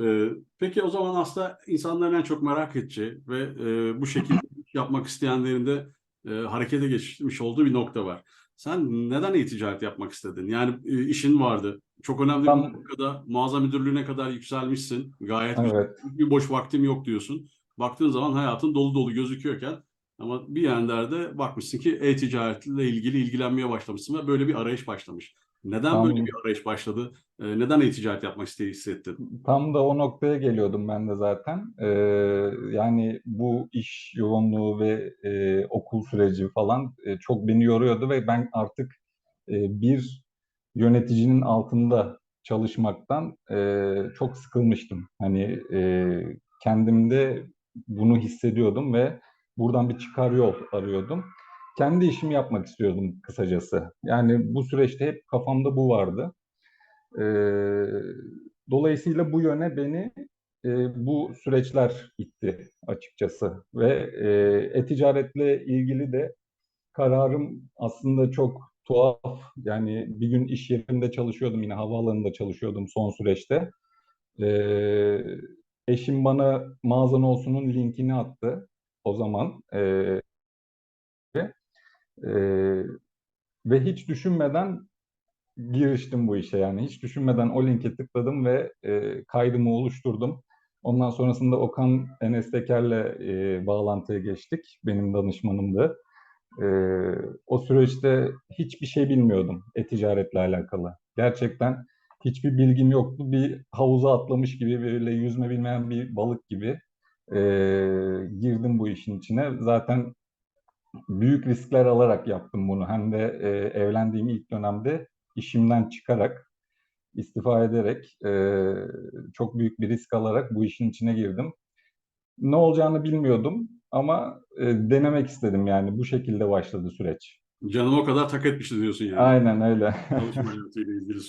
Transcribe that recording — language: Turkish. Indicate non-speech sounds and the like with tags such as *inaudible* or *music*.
Ee, peki o zaman aslında insanların en çok merak edeceği ve e, bu şekilde *laughs* yapmak isteyenlerin de e, harekete geçmiş olduğu bir nokta var. Sen neden e-ticaret yapmak istedin? Yani e, işin vardı. Çok önemli Tam- bir noktada mağaza müdürlüğüne kadar yükselmişsin. Gayet güzel. Evet. Bir boş vaktim yok diyorsun. Baktığın zaman hayatın dolu dolu gözüküyorken ama bir yerde bakmışsın ki e-ticaretle ilgili ilgilenmeye başlamışsın ve böyle bir arayış başlamış. Neden Tam- böyle bir arayış başladı? Ee, neden e-ticaret yapmak isteği hissettin? Tam da o noktaya geliyordum ben de zaten. Ee, yani bu iş yoğunluğu ve e, okul süreci falan e, çok beni yoruyordu ve ben artık e, bir yöneticinin altında çalışmaktan e, çok sıkılmıştım. Hani e, kendimde bunu hissediyordum ve buradan bir çıkar yol arıyordum. Kendi işimi yapmak istiyordum kısacası. Yani bu süreçte hep kafamda bu vardı. Ee, dolayısıyla bu yöne beni e, bu süreçler itti açıkçası ve e, e-ticaretle ilgili de kararım aslında çok tuhaf. Yani bir gün iş yerinde çalışıyordum yine havaalanında çalışıyordum son süreçte. Ee, eşim bana mağazan olsunun linkini attı o zaman. Ve, e, ve hiç düşünmeden giriştim bu işe yani. Hiç düşünmeden o linke tıkladım ve e, kaydımı oluşturdum. Ondan sonrasında Okan Enes Teker'le e, bağlantıya geçtik. Benim danışmanımdı. E, o süreçte hiçbir şey bilmiyordum e-ticaretle alakalı. Gerçekten hiçbir bilgim yoktu. Bir havuza atlamış gibi, böyle yüzme bilmeyen bir balık gibi e, girdim bu işin içine. Zaten büyük riskler alarak yaptım bunu. Hem de e, evlendiğim ilk dönemde işimden çıkarak, istifa ederek, e, çok büyük bir risk alarak bu işin içine girdim. Ne olacağını bilmiyordum ama e, denemek istedim yani. Bu şekilde başladı süreç. Canım o kadar tak etmişti diyorsun yani. Aynen öyle. Çalışma hayatıyla ilgili